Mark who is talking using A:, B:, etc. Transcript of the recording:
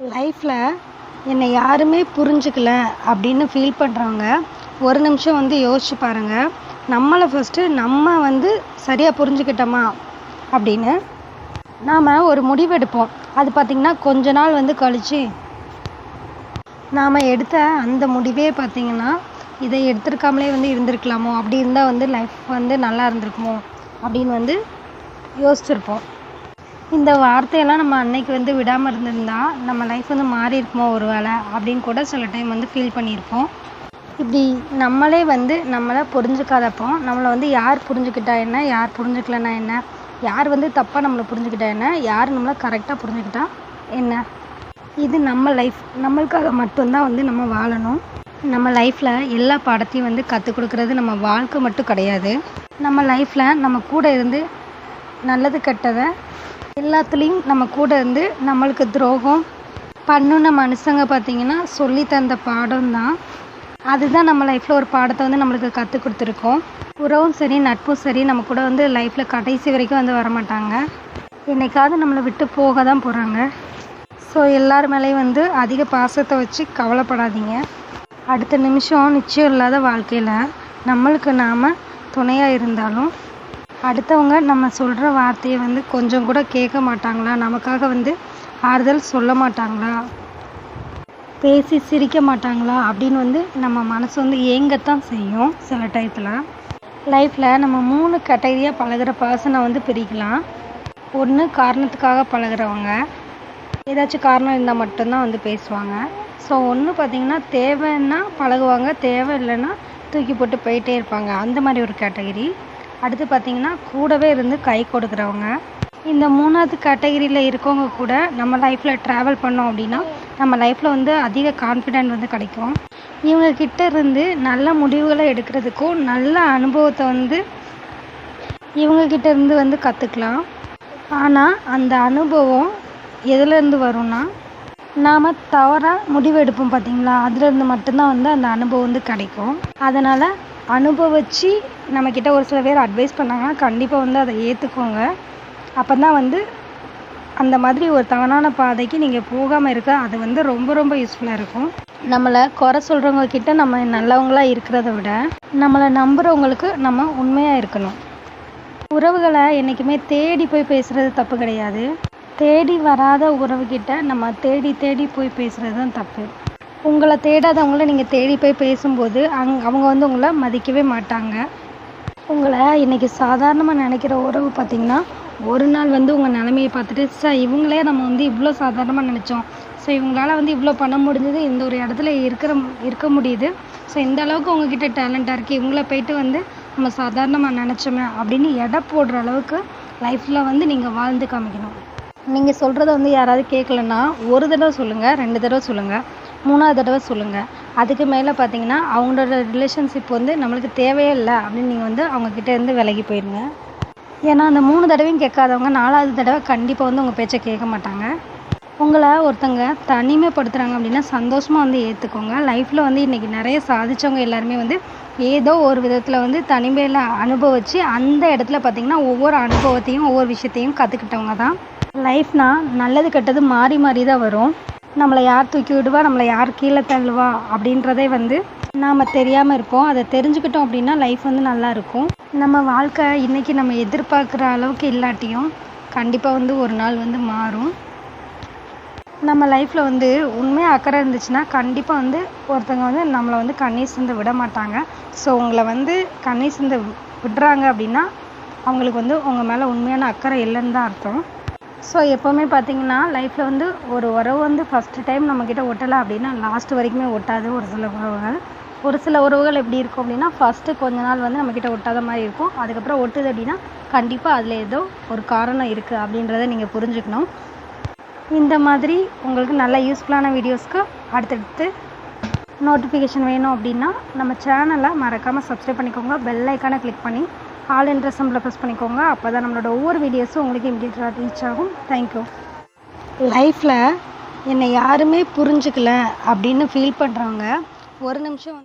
A: லைஃப்பில் என்னை யாருமே புரிஞ்சுக்கல அப்படின்னு ஃபீல் பண்ணுறவங்க ஒரு நிமிஷம் வந்து யோசிச்சு பாருங்கள் நம்மளை ஃபஸ்ட்டு நம்ம வந்து சரியாக புரிஞ்சுக்கிட்டோமா அப்படின்னு நாம் ஒரு முடிவெடுப்போம் அது பார்த்திங்கன்னா கொஞ்ச நாள் வந்து கழித்து நாம் எடுத்த அந்த முடிவே பார்த்திங்கன்னா இதை எடுத்திருக்காமலே வந்து இருந்திருக்கலாமோ? அப்படி இருந்தால் வந்து லைஃப் வந்து நல்லா இருந்திருக்குமோ? அப்படின்னு வந்து யோசிச்சிருப்போம். இந்த வார்த்தையெல்லாம் நம்ம அன்னைக்கு வந்து விடாமல் இருந்திருந்தா நம்ம லைஃப் வந்து மாறி இருக்குமோ ஒரு வேளை அப்படின்னு கூட சில டைம் வந்து ஃபீல் பண்ணியிருப்போம். இப்படி நம்மளே வந்து நம்மளை புரிஞ்சுக்காதப்போ நம்மளை வந்து யார் புரிஞ்சுக்கிட்டா என்ன யார் புரிஞ்சுக்கலன்னா என்ன யார் வந்து தப்பாக நம்மளை புரிஞ்சுக்கிட்டா என்ன யார் நம்மளை கரெக்டாக புரிஞ்சுக்கிட்டா என்ன? இது நம்ம லைஃப் நம்மளுக்காக மட்டும்தான் வந்து நம்ம வாழணும். நம்ம லைஃப்பில் எல்லா பாடத்தையும் வந்து கற்றுக் கொடுக்குறது நம்ம வாழ்க்கை மட்டும் கிடையாது. நம்ம லைஃப்பில் நம்ம கூட இருந்து நல்லது கெட்டதை எல்லாத்துலேயும் நம்ம கூட இருந்து நம்மளுக்கு துரோகம் பண்ணுன மனுஷங்க பார்த்திங்கன்னா சொல்லி தந்த பாடம் தான் அதுதான் நம்ம லைஃப்பில் ஒரு பாடத்தை வந்து நம்மளுக்கு கற்றுக் கொடுத்துருக்கோம். உறவும் சரி நட்பும் சரி நம்ம கூட வந்து லைஃப்பில் கடைசி வரைக்கும் வந்து வரமாட்டாங்க. என்னைக்காவது நம்மளை விட்டு போக தான் போகிறாங்க ஸோ எல்லார் மேலேயும் வந்து அதிக பாசத்தை வச்சு கவலைப்படாதீங்க. அடுத்த நிமிஷம் நிச்சயம் இல்லாத வாழ்க்கையில் நம்மளுக்கு நாம் துணையாக இருந்தாலும் அடுத்தவங்க நம்ம சொல்கிற வார்த்தையை வந்து கொஞ்சம் கூட கேட்க மாட்டாங்களா? நமக்காக வந்து ஆறுதல் சொல்ல மாட்டாங்களா? பேசி சிரிக்க மாட்டாங்களா? அப்படின்னு வந்து நம்ம மனசு வந்து ஏங்கத்தான் செய்யும் சில டயத்தில் லைஃப்பில் நம்ம மூணு கேட்டகரியாக பழகுற பர்சனை வந்து பிரிக்கலாம். ஒன்று காரணத்துக்காக பழகுறவங்க. ஏதாச்சும் காரணம் இருந்தால் மட்டும்தான் வந்து பேசுவாங்க. ஸோ ஒன்று பார்த்திங்கன்னா தேவைன்னா பழகுவாங்க தேவை இல்லைன்னா தூக்கி போட்டு போயிட்டே இருப்பாங்க. அந்த மாதிரி ஒரு கேட்டகரி அடுத்து பார்த்திங்கன்னா கூடவே இருந்து கை கொடுக்குறவங்க. இந்த மூணாவது கேட்டகரியில் இருக்கவங்க கூட நம்ம லைஃப்பில் ட்ராவல் பண்ணோம் அப்படின்னா நம்ம லைஃப்பில் வந்து அதிக கான்ஃபிடென்ட் வந்து கிடைக்கும். இவங்கக்கிட்ட இருந்து நல்ல முடிவுகளை எடுக்கிறதுக்கும் நல்ல அனுபவத்தை வந்து இவங்கக்கிட்ட இருந்து வந்து கற்றுக்கலாம் ஆனால் அந்த அனுபவம் எதுலேருந்து வரும்னா நாம் தவறாக முடிவு எடுப்போம் பார்த்தீங்களா? அதுலேருந்து மட்டும்தான் வந்து அந்த அனுபவம் வந்து கிடைக்கும். அதனால் அனுபவிச்சு நம்மக்கிட்ட ஒரு சில பேர் அட்வைஸ் பண்ணாங்கன்னா கண்டிப்பாக வந்து அதை ஏற்றுக்கோங்க அப்போ தான் வந்து அந்த மாதிரி ஒரு தவறான பாதைக்கு நீங்கள் போகாமல் இருக்க அது வந்து ரொம்ப ரொம்ப யூஸ்ஃபுல்லாக இருக்கும். நம்மளை குறை சொல்கிறவங்க கிட்ட நம்ம நல்லவங்களாக இருக்கிறத விட நம்மளை நம்புகிறவங்களுக்கு நம்ம உண்மையாக இருக்கணும். உறவுகளை என்றைக்குமே தேடி போய் பேசுகிறது தப்பு கிடையாது. தேடி வராத உறவுகிட்ட நம்ம தேடி தேடி போய் பேசுகிறது தான் தப்பு. உங்களை தேடாதவங்கள நீங்கள் தேடி போய் பேசும்போது அங் அவங்க வந்து உங்களை மதிக்கவே மாட்டாங்க. உங்களை இன்றைக்கி சாதாரணமாக நினைக்கிற உறவு பார்த்திங்கன்னா ஒரு நாள் வந்து உங்கள் நிலமையை பார்த்துட்டு சார் இவங்களே நம்ம வந்து இவ்வளோ சாதாரணமாக நினச்சோம். ஸோ இவங்களால வந்து இவ்வளோ பண்ண முடிஞ்சது இந்த ஒரு இடத்துல இருக்கிற இருக்க முடியுது. ஸோ இந்த அளவுக்கு உங்ககிட்ட டேலண்ட்டாக இருக்குது இவங்கள போயிட்டு வந்து நம்ம சாதாரணமாக நினச்சோமே அப்படின்னு எடை போடுற அளவுக்கு லைஃப்பில் வந்து நீங்கள் வாழ்ந்து காமிக்கணும். நீங்கள் சொல்கிறத வந்து யாராவது கேட்கலன்னா ஒரு தடவை சொல்லுங்கள் ரெண்டு தடவை சொல்லுங்கள் மூணாவது தடவை சொல்லுங்கள் அதுக்கு மேலே பார்த்தீங்கன்னா அவங்களோட ரிலேஷன்ஷிப் வந்து நம்மளுக்கு தேவையே இல்லை அப்படின்னு நீங்கள் வந்து அவங்கக்கிட்ட இருந்து விலகி போயிடுங்க ஏன்னா அந்த மூணு தடவையும் கேட்காதவங்க நாலாவது தடவை கண்டிப்பாக வந்து உங்கள் பேச்சை கேட்க மாட்டாங்க. உங்களை ஒருத்தங்க தனிமைப்படுத்துகிறாங்க அப்படின்னா சந்தோஷமாக வந்து ஏற்றுக்கோங்க லைஃப்பில் வந்து இன்றைக்கி நிறைய சாதித்தவங்க எல்லாருமே வந்து ஏதோ ஒரு விதத்தில் வந்து தனிமையில் அனுபவித்து அந்த இடத்துல பார்த்திங்கன்னா ஒவ்வொரு அனுபவத்தையும் ஒவ்வொரு விஷயத்தையும் கற்றுக்கிட்டவங்க தான். லைஃப்னால் நல்லது கெட்டது மாறி மாறி தான் வரும். நம்மளை யார் தூக்கி விடுவா? நம்மளை யார் கீழே தள்ளுவா? அப்படின்றதே வந்து நாம் தெரியாமல் இருப்போம். அதை தெரிஞ்சுக்கிட்டோம் அப்படின்னா லைஃப் வந்து நல்லா இருக்கும். நம்ம வாழ்க்கை இன்றைக்கி நம்ம எதிர்பார்க்குற அளவுக்கு இல்லாட்டியும் கண்டிப்பாக வந்து ஒரு நாள் வந்து மாறும். நம்ம லைஃப்பில் வந்து உண்மையாக அக்கறை இருந்துச்சுன்னா கண்டிப்பாக வந்து ஒருத்தங்க வந்து நம்மளை வந்து கண்ணீர் சிந்த விட மாட்டாங்க. ஸோ உங்களை வந்து கண்ணீர் சிந்த விடுறாங்க அப்படின்னா அவங்களுக்கு வந்து உங்கள் மேலே உண்மையான அக்கறை இல்லைன்னு தான் அர்த்தம். ஸோ எப்போவுமே பார்த்தீங்கன்னா லைஃப்பில் வந்து ஒரு உறவு வந்து ஃபஸ்ட்டு டைம் நம்மக்கிட்ட ஒட்டலை அப்படின்னா லாஸ்ட் வரைக்குமே ஒட்டாது ஒரு சில உறவுகள். ஒரு சில உறவுகள் எப்படி இருக்கும் அப்படின்னா ஃபஸ்ட்டு கொஞ்ச நாள் வந்து நம்மக்கிட்ட ஒட்டாத மாதிரி இருக்கும். அதுக்கப்புறம் ஒட்டுது அப்படின்னா கண்டிப்பாக அதில் ஏதோ ஒரு காரணம் இருக்குது அப்படின்றத நீங்கள் புரிஞ்சுக்கணும். இந்த மாதிரி உங்களுக்கு நல்ல யூஸ்ஃபுல்லான வீடியோஸ்க்கு அடுத்தடுத்து நோட்டிஃபிகேஷன் வேணும் அப்படின்னா நம்ம சேனலை மறக்காமல் சப்ஸ்கிரைப் பண்ணிக்கோங்க. பெல் ஐக்கானை கிளிக் பண்ணி ஆல் என்ற சிம்பிளை ப்ரெஸ் பண்ணிக்கோங்க. அப்போ தான் நம்மளோட ஒவ்வொரு வீடியோஸும் உங்களுக்கு இம்மிடியட்டாக ரீச் ஆகும். தேங்க்யூ லைஃப்பில் என்னை யாருமே புரிஞ்சுக்கல அப்படின்னு ஃபீல் பண்ணுறவங்க ஒரு நிமிஷம்